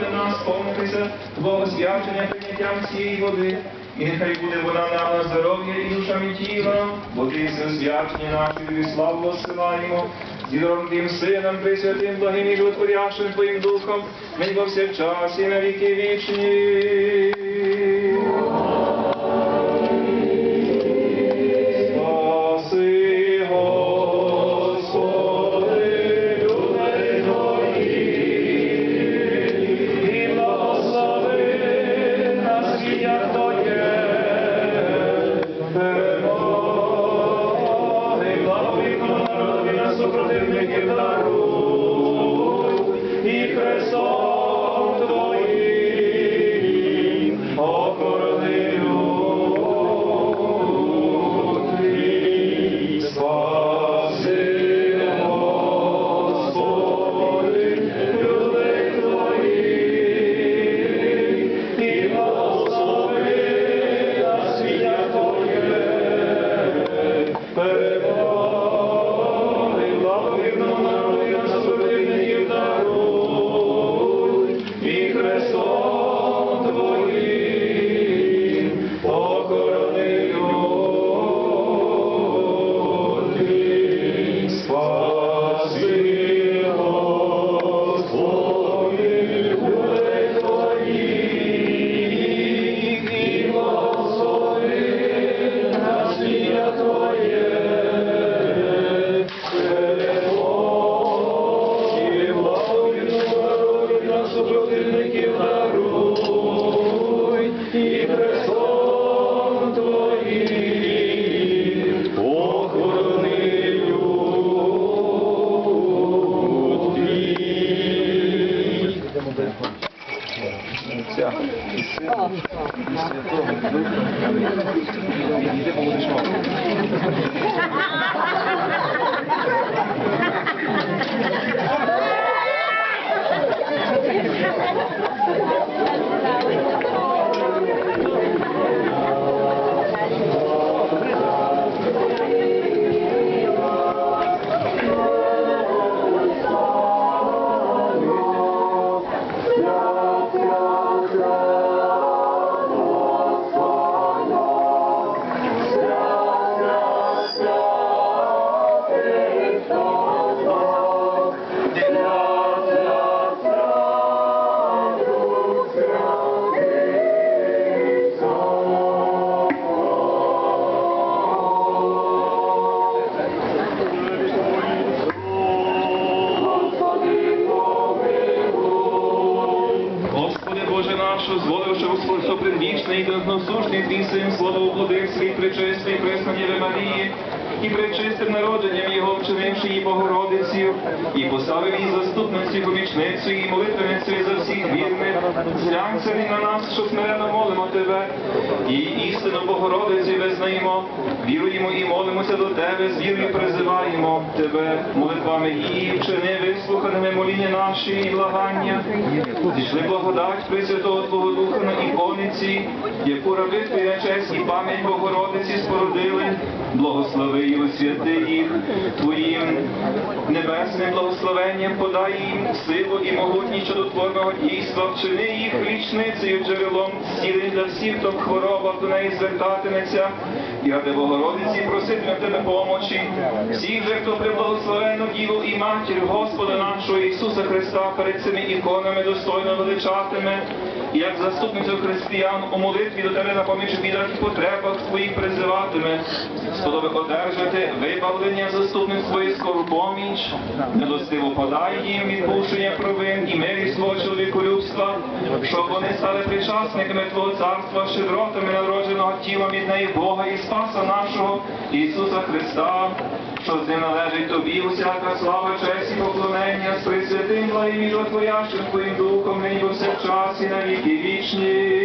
Господи, нас сповнитися Твого свячення прийняттям цієї води. І нехай буде вона нам на здоров'я і душам і тіла, бо ти все свячення нашої тобі славу осилаємо, Дідом тим сином, Пресвятим, благим і Твоїм Духом, нині повсякчас і на віки вічні. На даруй, і Христом Твоїм Святого Духа. Іди побудеш Зволивши Господь сопредвічний і односушний Твій Син, слово облудив свій причистий пресна Марії, і причистим народженням Його вчинивши її Богородицю, і поставив її заступницю, помічницю і молитвеницею за всіх вірних. Зглянься на нас, що смиренно молимо Тебе, і істину Богородицю визнаємо, віруємо і молимося до Тебе, з вірою призиваємо Тебе, молитвами її, вчини вислуханими моління наші і благання. Зійшли благодать Пресвятого Твого Духа на ікониці, яку раби Твоя честь і пам'ять Богородиці спородили, благослови і освяти їх Твоїм небесним благословенням, подай їм силу і могутність чудотворного дійства, вчини їх річницею джерелом зцілень для всіх, хто в хворобах до неї звертатиметься, і ради Богородиці проситиме тебе помочі, всіх же, хто при благословенну Діву і матір Господа нашого Ісуса Христа перед цими іконами достойно величатиме, як заступницю християн у молитві до тебе на поміж бідах і потребах твоїх призиватиме, сподоби одержати вибавлення заступництво і скору поміч, милостиво подай їм відпущення провин і мирі свого чоловіколюбства, щоб вони стали причасниками Твого царства, щедротами народженого тілом від неї Бога і Спаса нашого Ісуса Христа, що ним належить тобі усяка слава, честь і поклонення з присвятим благим і що Твоїм Духом, нині повсякчас і на віки вічні.